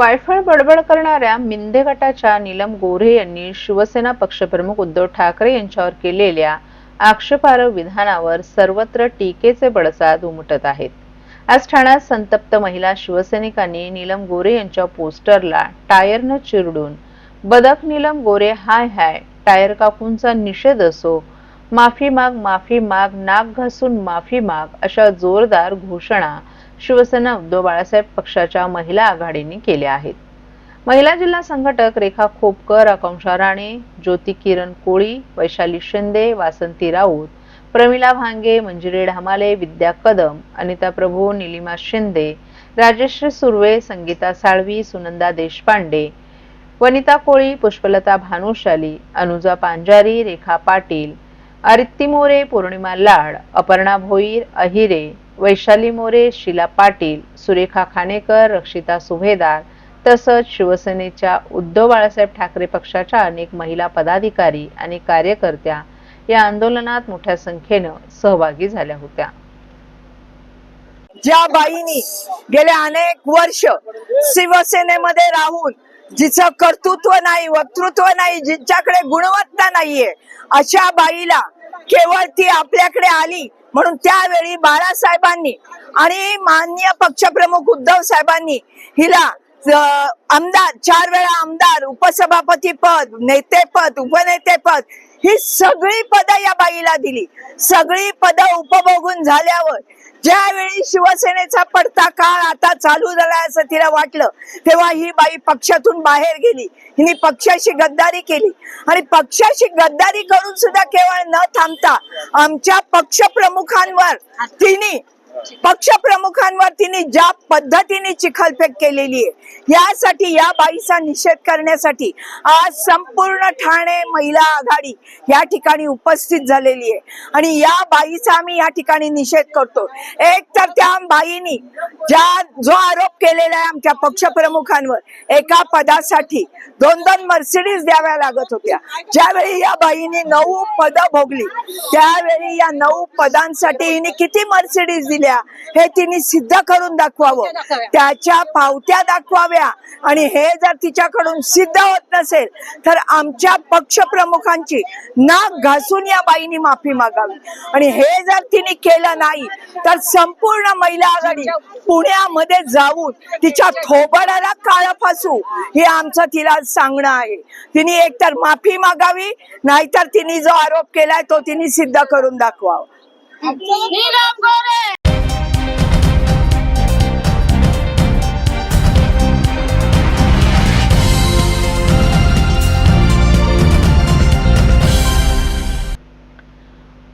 वायफळ बडबड करणाऱ्या मिंदे गटाच्या नीलम गोऱ्हे यांनी शिवसेना पक्षप्रमुख उद्धव ठाकरे यांच्यावर केलेल्या आक्षेपार्ह विधानावर सर्वत्र टीकेचे बडसाद उमटत आहेत. आज ठाण्यात संतप्त महिला शिवसैनिकांनी नीलम गोरे यांच्या पोस्टरला टायरनं चिरडून बदक नीलम गोरे हाय हाय टायर काकूंचा निषेध असो माफी माग माफी माग नाक घासून माफी माग अशा जोरदार घोषणा शिवसेना उद्धव बाळासाहेब पक्षाच्या महिला आघाडीने केल्या आहेत. महिला जिल्हा संघटक रेखा खोपकर आकांक्षा राणे ज्योती किरण कोळी वैशाली शिंदे वासंती राऊत प्रमिला भांगे मंजिरी ढामाले विद्या कदम अनिता प्रभू निलिमा शिंदे राजश्री सुर्वे संगीता साळवी सुनंदा देशपांडे वनिता कोळी पुष्पलता भानुशाली अनुजा पांजारी रेखा पाटील आरित्ती मोरे पौर्णिमा लाड अपर्णा भोईर अहिरे वैशाली मोरे शीला पाटील सुरेखा खानेकर रक्षिता सुभेदार तसंच शिवसेनेच्या उद्धव बाळासाहेब ठाकरे पक्षाच्या अनेक महिला पदाधिकारी आणि कार्यकर्त्या या आंदोलनात मोठ्या संख्येनं सहभागी झाल्या होत्या. ज्या बाईनी गेले अनेक वर्ष शिवसेनेमध्ये राहून जिचं कर्तृत्व नाही वक्तृत्व नाही जिच्याकडे गुणवत्ता नाहीये अशा बाईला केवळ ती आपल्याकडे आली म्हणून त्यावेळी बाळासाहेबांनी आणि माननीय पक्षप्रमुख उद्धव साहेबांनी हिला आमदार चार वेळा आमदार उपसभापती पद नेतेपद उपनेतेपद ही सगळी पदं या बाईला दिली. सगळी पदं उपभोगून झाल्यावर ज्यावेळी शिवसेनेचा पडता काळ आता चालू झाला असं तिला वाटलं तेव्हा ही बाई पक्षातून बाहेर गेली. हिने पक्षाशी गद्दारी केली. आणि पक्षाशी गद्दारी करून सुद्धा केवळ न थांबता आमच्या पक्षप्रमुखांवर तिने पक्षप्रमुखांवर तिने ज्या पद्धतीने चिखलफेक केलेली आहे यासाठी या बाईचा निषेध करण्यासाठी आज संपूर्ण ठाणे महिला आघाडी या ठिकाणी उपस्थित झालेली आहे. आणि या बाईचा आम्ही या ठिकाणी निषेध करतो. एक तर त्या बाईनी ज्या जो आरोप केलेला आहे आमच्या पक्षप्रमुखांवर एका पदासाठी दोन दोन मर्सिडीज द्याव्या लागत होत्या. ज्यावेळी या बाईने नऊ पदं भोगली त्यावेळी या नऊ पदांसाठी हिने किती मर्सिडीज दिली? दिल्या. हे तिने सिद्ध करून दाखवावं. त्याच्या पावत्या दाखवाव्या. आणि हे जर तिच्याकडून सिद्ध होत नसेल तर आमच्या पक्षप्रमुखांची नाक घासून या बाईनी माफी मागावी. आणि हे जर तिने केलं नाही तर संपूर्ण महिला आघाडी पुण्यामध्ये जाऊन तिच्या थोबडाला काळ फासू हे आमचं तिला सांगणं आहे. तिने एकतर माफी मागावी नाहीतर तिने जो आरोप केलाय तो तिने सिद्ध करून दाखवावा.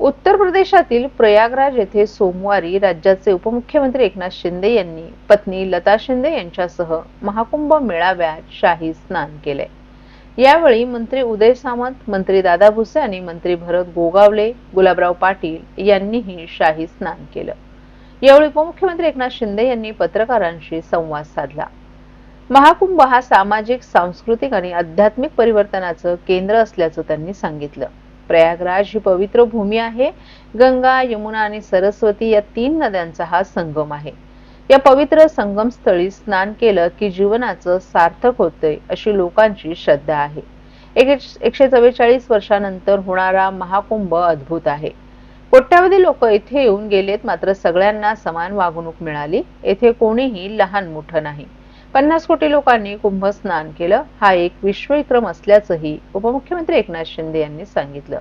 उत्तर प्रदेशातील प्रयागराज येथे सोमवारी राज्याचे उपमुख्यमंत्री एकनाथ शिंदे यांनी पत्नी लता शिंदे यांच्यासह महाकुंभ मेळाव्यात शाही स्नान केले. यावेळी मंत्री उदय सामंत मंत्री दादा भुसे आणि मंत्री भरत गोगावले गुलाबराव पाटील यांनीही शाही स्नान केलं. यावेळी उपमुख्यमंत्री एकनाथ शिंदे यांनी पत्रकारांशी संवाद साधला. महाकुंभ हा सामाजिक सांस्कृतिक आणि आध्यात्मिक परिवर्तनाचं केंद्र असल्याचं त्यांनी सांगितलं. प्रयागराज ही पवित्र भूमी आहे. गंगा यमुना आणि सरस्वती या तीन नद्यांचा हा संगम आहे. या पवित्र संगम स्थळी स्नान केलं की जीवनाचं सार्थक होतंय अशी लोकांची श्रद्धा आहे. एक- एकशे चव्वेचाळीस वर्षानंतर होणारा महाकुंभ अद्भुत आहे. कोट्यावधी लोक येथे येऊन गेलेत मात्र सगळ्यांना समान वागणूक मिळाली. येथे कोणीही लहान मोठं नाही. पन्नास कोटी लोकांनी कुंभ स्नान केलं. हा एक विश्वविक्रम असल्याचंही उपमुख्यमंत्री एकनाथ शिंदे यांनी सांगितलं.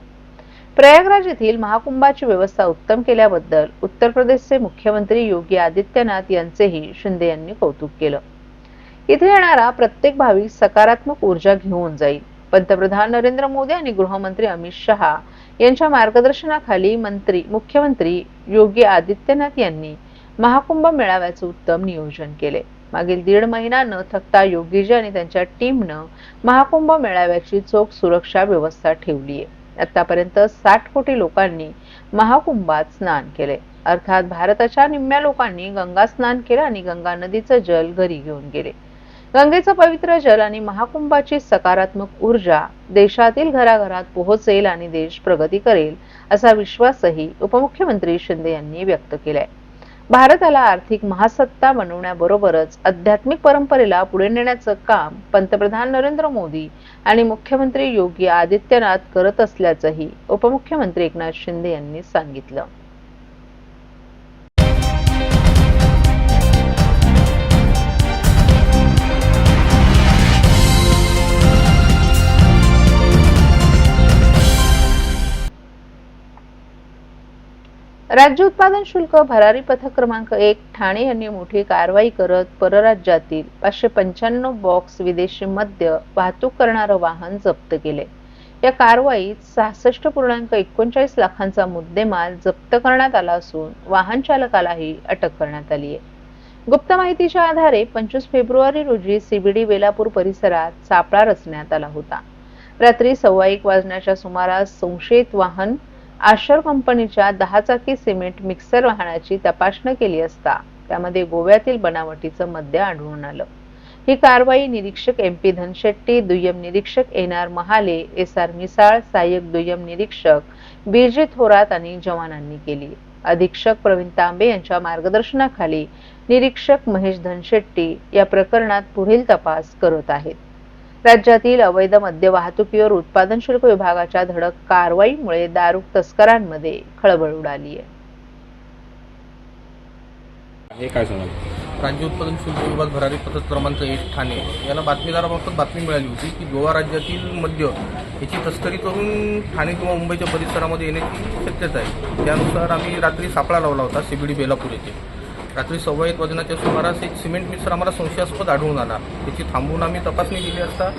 प्रयागराज येथील महाकुंभाची व्यवस्था उत्तम केल्याबद्दल उत्तर प्रदेशचे मुख्यमंत्री योगी आदित्यनाथ यांचेही शिंदे यांनी कौतुक केलं. इथे येणारा प्रत्येक भाविक सकारात्मक ऊर्जा घेऊन जाईल. पंतप्रधान नरेंद्र मोदी आणि गृहमंत्री अमित शहा यांच्या मार्गदर्शनाखाली मंत्री मुख्यमंत्री योगी आदित्यनाथ यांनी महाकुंभ मेळाव्याचे उत्तम नियोजन केले. मागील दीड महिना न थकता योगीजी आणि त्यांच्या टीमनं महाकुंभ मेळाव्याची चोख सुरक्षा व्यवस्था ठेवली आहे आतापर्यंत साठ कोटी लोकांनी महाकुंभात स्नान केले. अर्थात भारताच्या निम्म्या लोकांनी गंगा स्नान केलं आणि गंगा नदीचं जल घरी घेऊन गेले. गंगेचं पवित्र जल आणि महाकुंभाची सकारात्मक ऊर्जा देशातील घराघरात पोहोचेल आणि देश प्रगती करेल असा विश्वासही उपमुख्यमंत्री शिंदे यांनी व्यक्त केलाय. भारताला आर्थिक महासत्ता बनवण्याबरोबरच आध्यात्मिक परंपरेला पुढे नेण्याचं काम पंतप्रधान नरेंद्र मोदी आणि मुख्यमंत्री योगी आदित्यनाथ करत असल्याचंही उपमुख्यमंत्री एकनाथ शिंदे यांनी सांगितलं. राज्य उत्पादन शुल्क भरारी पथक क्रमांक एक ठाणे यांनी मोठी कारवाई करत परराज्यातील पाचशे पंच्याण्णव बॉक्स विदेशी मद्य वाहतूक करणारं वाहन जप्त केले. या कारवाईत सहासष्ट पूर्णांक एकोणचाळीस लाखांचा मुद्देमाल जप्त करण्यात आला असून वाहन चालकालाही अटक करण्यात आली आहे. गुप्त माहितीच्या आधारे पंचवीस फेब्रुवारी रोजी सीबीडी वेलापूर परिसरात सापळा रचण्यात आला होता. रात्री सव्वा एक वाजण्याच्या सुमारास संशयित वाहन आशर कंपनीच्या दहा चाकी सिमेंट मिक्सर वाहनाची तपासणी केली असता त्यामध्ये गोव्यातील बनावटीचं मद्य आढळून आलं. ही कारवाई निरीक्षक एम पी धनशेट्टी दुय्यम निरीक्षक N R Mahale S R Misal सहाय्यक दुय्यम निरीक्षक बिरजी थोरात आणि जवानांनी केली. अधीक्षक प्रवीण तांबे यांच्या मार्गदर्शनाखाली निरीक्षक महेश धनशेट्टी या प्रकरणात पुढील तपास करत आहेत. राज्यातील अवैध मद्य वाहतुकीवर उत्पादन शुल्क विभागाच्या धडक कारवाईमुळे दारू तस्करांमध्ये खळबळ उडाली आहे. हे काय सांगाल? राज्य उत्पादन शुल्क विभाग भरारी पथक क्रमांक एक ठाणे याला बातमीदारामार्फत बातमी मिळाली होती की गोवा राज्यातील मद्य याची तस्करी करून ठाणे किंवा मुंबईच्या परिसरामध्ये येण्याची शक्यता आहे. त्यानुसार आम्ही रात्री सापळा लावला होता सीबीडी बेलापूर येथे. रात्री सव्वा एक वाजण्याच्या सुमारास एक सिमेंट मिक्सर आम्हाला संशयास्पद आढळून आला. त्याची थांबवून आम्ही तपासणी केली असता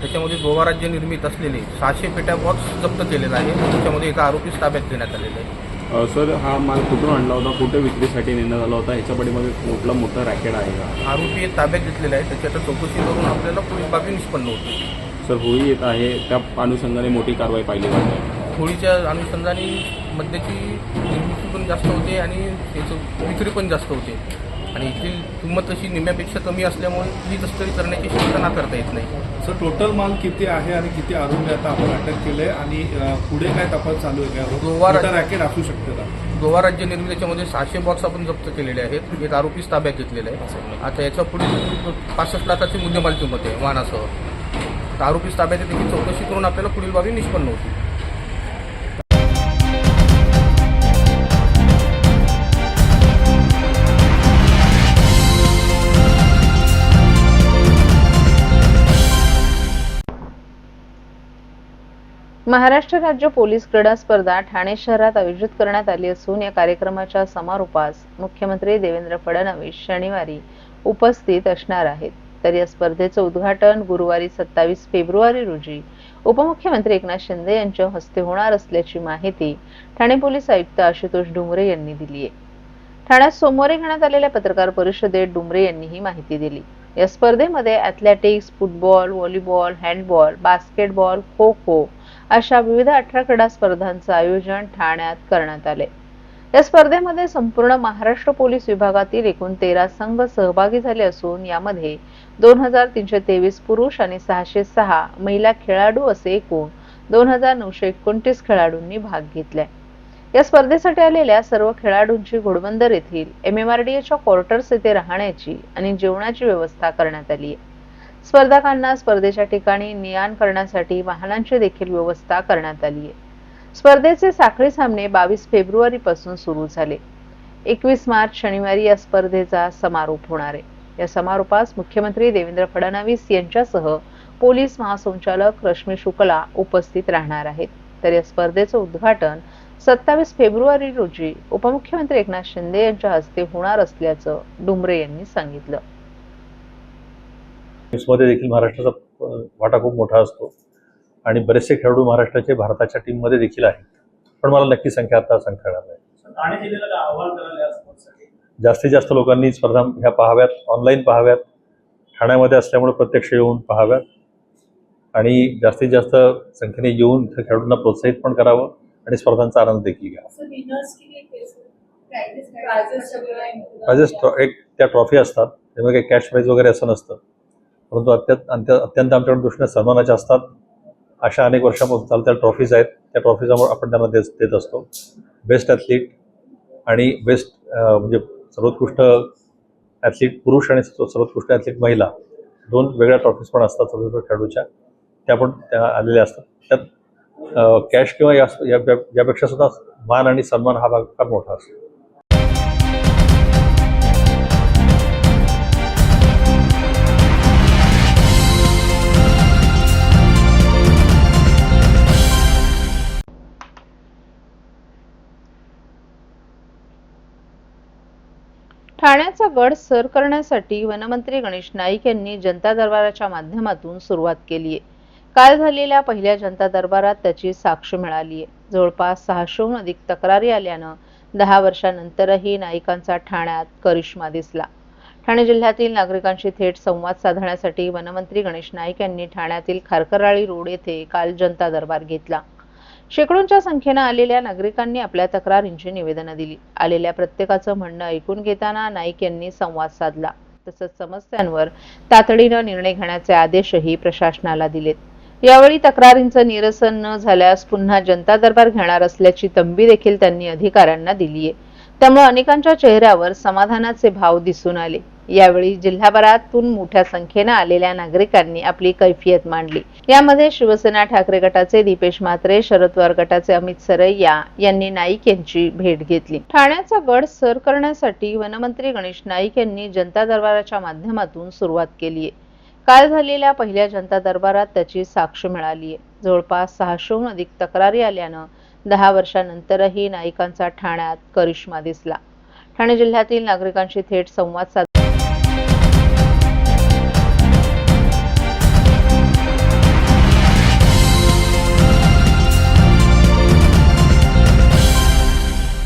त्याच्यामध्ये गोवा राज्य निर्मित असलेले सहाशे पेट्या बॉक्स जप्त केलेला आहे. त्याच्यामध्ये एका आरोपीस ताब्यात घेण्यात आलेला आहे. सर हा माल कुठून आणला होता? कुठे विक्रीसाठी नेण्यात आला होता? ह्याच्या पाठीमागे कुठला मोठा रॅकेट आहे का आरोपी ताब्यात घेतलेला आहे त्याची आता चौकशी करून आपल्याला पुढील बाबी निष्पन्न होते. सर होळी येत आहे. त्या अनुषंगाने मोठी कारवाई पाहिली जात. होळीच्या अनुषंगाने मद्याची निर्मिती पण जास्त होते आणि त्याचं विक्री पण जास्त होते. आणि इथली किंमत तशी निम्म्यापेक्षा कमी असल्यामुळे ही तस्करी करण्याची शक्यता नाकारता येत नाही. सर टोटल माल किती आहे आणि किती आरोपी आता आपण अटक केले आणि पुढे काय तपास चालू आहे? का गोवा रॅकेट असू शकते का? गोवा राज्य निर्मितीच्यामध्ये सहाशे बॉक्स आपण जप्त केलेले आहेत. एक आरोपीच ताब्यात घेतलेला आहे. आता याच्या पुढील पासष्ट लाखाची मुद्देमाल किंमत आहे वाहनासह. तर आरोपीच ताब्यात त्याची चौकशी करून आपल्याला पुढील बाबी निष्पन्न होती महाराष्ट्र राज्य पोलीस क्रीडा स्पर्धा ठाणे शहरात आयोजित करण्यात आली असून या कार्यक्रमाच्या समारोपास मुख्यमंत्री देवेंद्र फडणवीस शनिवारी उपस्थित असणार आहेत. तर या स्पर्धेचं उद्घाटन गुरुवारी सत्तावीस फेब्रुवारी रोजी उपमुख्यमंत्री एकनाथ शिंदे यांच्या हस्ते होणार असल्याची माहिती ठाणे पोलीस आयुक्त आशुतोष डुमरे यांनी दिली आहे. ठाण्यात सोमवारी घेण्यात आलेल्या पत्रकार परिषदेत डुमरे यांनी ही माहिती दिली. या स्पर्धेमध्ये athletics football volleyball handball basketball kho kho अशा विविध अठरा क्रीडा स्पर्धांचं आयोजन ठाण्यात करण्यात आले. या स्पर्धेमध्ये संपूर्ण महाराष्ट्र पोलीस विभागातील एकूण तेरा संघ सहभागी झाले असून यामध्ये दोन हजार तीनशे तेवीस पुरुष आणि सहाशे सहा महिला खेळाडू असे एकूण दोन हजार नऊशे एकोणतीस खेळाडूंनी भाग घेतलाय. या स्पर्धेसाठी आलेल्या सर्व खेळाडूंची घोडबंदर येथील एम एम आर डी एच्या क्वार्टर्स येथे राहण्याची आणि जेवणाची व्यवस्था करण्यात आली आहे. स्पर्धकांना स्पर्धेच्या ठिकाणी नियान करण्यासाठी वाहनांची देखील व्यवस्था करण्यात आली आहे. स्पर्धेचे साखळी सामने बावीस फेब्रुवारी पासून सुरू झाले. एकवीस मार्च शनिवारी या स्पर्धेचा समारोप होणार आहे. या समारोपास मुख्यमंत्री देवेंद्र फडणवीस यांच्यासह पोलीस महासंचालक रश्मी शुक्ला उपस्थित राहणार आहेत. तर या स्पर्धेचं उद्घाटन सत्तावीस फेब्रुवारी रोजी उपमुख्यमंत्री एकनाथ शिंदे यांच्या हस्ते होणार असल्याचं डुमरे यांनी सांगितलं. मध्ये देखील महाराष्ट्राचा वाटा खूप मोठा असतो. आणि बरेचसे खेळाडू महाराष्ट्राचे भारताच्या टीममध्ये देखील आहेत. पण मला नक्की संख्या आता सांगता येणार नाही. जास्तीत जास्त लोकांनी स्पर्धा ह्या पाहाव्यात ऑनलाईन पाहाव्यात. ठाण्यामध्ये असल्यामुळे प्रत्यक्ष येऊन पाहाव्यात. आणि जास्तीत जास्त संख्येने येऊन खेळाडूंना प्रोत्साहित पण करावं. आणि स्पर्धांचा आनंद देखील घ्यावा प्राइजेस एक त्या ट्रॉफी असतात. त्यामध्ये काही कॅश प्राईज वगैरे असं नसतं. परंतु अत्यंत अंत्य- अत्यंत आमच्याकडे दृष्टीने सन्मानाच्या असतात. अशा अनेक वर्षापासून चालत्या ट्रॉफीज आहेत. त्या ट्रॉफीज आपण त्यांना देत देत असतो. बेस्ट ॲथलीट आणि बेस्ट म्हणजे सर्वोत्कृष्ट ॲथलीट पुरुष आणि सर्व- सर्वोत्कृष्ट ॲथलीट महिला. दोन वेगळ्या ट्रॉफीज पण असतात सर्वोत्कृष्ट खेळाडूच्या. त्या पण त्या आलेल्या असतात. त्यात कॅश किंवा या यापेक्षा सुद्धा मान आणि सन्मान हा भाग फार मोठा असतो. ठाण्याचा गड सर करण्यासाठी वनमंत्री गणेश नाईक यांनी जनता दरबाराच्या माध्यमातून सुरुवात केली आहे. काल झालेल्या पहिल्या जनता दरबारात त्याची साक्ष मिळाली आहे जवळपास सहाशेहून अधिक तक्रारी आल्यानं दहा वर्षानंतरही नाईकांचा ठाण्यात करिश्मा दिसला. ठाणे जिल्ह्यातील नागरिकांशी थेट संवाद साधण्यासाठी वनमंत्री गणेश नाईक यांनी ठाण्यातील खारकराळी रोड येथे काल जनता दरबार घेतला. शेकडोंच्या संख्येनं आलेल्या नागरिकांनी आपल्या तक्रारींची निवेदनं दिली. आलेल्या प्रत्येकाचं म्हणणं ऐकून घेताना नाईक यांनी संवाद साधला. तसंच समस्यांवर तातडीनं निर्णय घेण्याचे आदेशही प्रशासनाला दिलेत. यावेळी तक्रारींचं निरसन न झाल्यास पुन्हा जनता दरबार घेणार असल्याची तंबी देखील त्यांनी अधिकाऱ्यांना दिली आहे त्यामुळे अनेकांच्या चेहऱ्यावर समाधानाचे भाव दिसून आले. यावेळी जिल्हाभरातून मोठ्या संख्येनं आलेल्या नागरिकांनी आपली कैफियत मांडली. यामध्ये शिवसेना ठाकरे गटाचे दीपेश म्हात्रे शरद पवार गटाचे अमित सरैया यांनी नाईक यांची भेट घेतली. ठाण्याचा गड सर करण्यासाठी वनमंत्री गणेश नाईक यांनी जनता दरबाराच्या माध्यमातून सुरुवात केली आहे काल झालेल्या पहिल्या जनता दरबारात त्याची साक्ष मिळाली आहे जवळपास सहाशेहून अधिक तक्रारी आल्यानं दहा वर्षानंतरही नाईकांचा ठाण्यात करिश्मा दिसला. ठाणे जिल्ह्यातील नागरिकांशी थेट संवाद साध